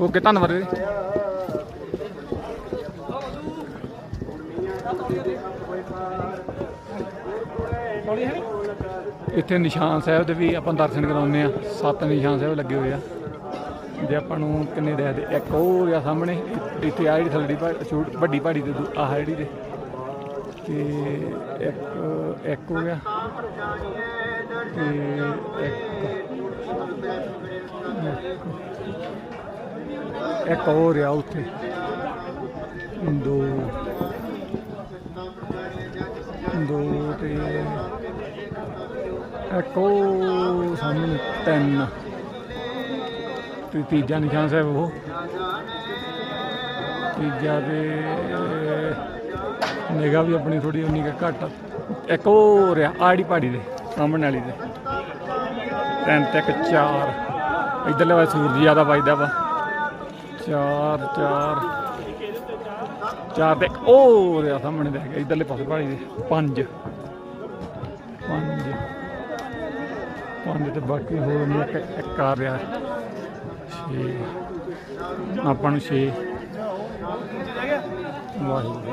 Okay ਧੰਨਵਾਦ ਵੀਰੇ ਇੱਥੇ ਨਿਸ਼ਾਨ ਸਾਹਿਬ ਦੇ ਵੀ ਆਪਾਂ ਦਰਸ਼ਨ ਕਰਾਉਂਦੇ ਆ ਸੱਤ ਨਿਸ਼ਾਨ ਸਾਹਿਬ ਲੱਗੇ ਹੋਏ ਆ। ਜੇ ਆਪਾਂ ਨੂੰ ਕਿੰਨੇ ਦੇ ਦੇ ਇੱਕ ਉਹ ਆ ਸਾਹਮਣੇ। ਇੱਥੇ ਆ ਜਿਹੜੀ ਥੱਲੜੀ ਵੱਡੀ ਪਹਾੜੀ ਤੇ ਦੂ- ਆਹ ਜਿਹੜੀ ਦੇ ਤੇ ਇੱਕ ਇੱਕ ਹੋ ਗਿਆ। ਤੇ ਇੱਕ ਇੱਕ ਹੋਰ ਆ ਉੱਥੇ। ਦੋ। ਦੋ ਤੇ ਇੱਕ ਉਹ ਸਾਹਮਣੇ ਤਿੰਨ। ਤੇ ਤੀਜਾ ਨਿਸ਼ਾਨ ਸਾਹਿਬ ਉਹ। ਤੀਜਾ ਤੇ ਨਿਗਾਹ ਵੀ ਆਪਣੀ ਥੋੜੀ ਉਨੀ ਕੁ ਘੱਟ ਇੱਕ ਉਹ ਰਿਹਾ ਆੜੀ ਪਹਾੜੀ ਦੇ, ਸਾਹਮਣੇ ਵਾਲੀ ਦੇ। ਤਿੰਨ ਤੇ ਇੱਕ ਚਾਰ। ਇਧਰਲੇ ਪਾਸੇ ਸੂਰਜ ਜ਼ਿਆਦਾ ਵੱਜਦਾ ਵਾ। ਚਾਰ ਚਾਰ। ਚਾਰ ਤੇ ਉਹ ਰਿਹਾ ਸਾਹਮਣੇ ਦੇ ਹੈਗਾ ਇਧਰਲੇ ਪਾਸੇ ਪਹਾੜੀ ਦੇ, ਪੰਜ। ਪੰਜ। ਪੰਜ ਤੇ ਬਾਕੀ ਹੋਰ ਨਹੀਂ, ਇੱਕ ਇੱਕ ਆ ਰਿਹਾ। ਛੇ। ਆਪਾਂ ਨੂੰ ਛੇ। ਵਾਹਿਗੁਰੂ।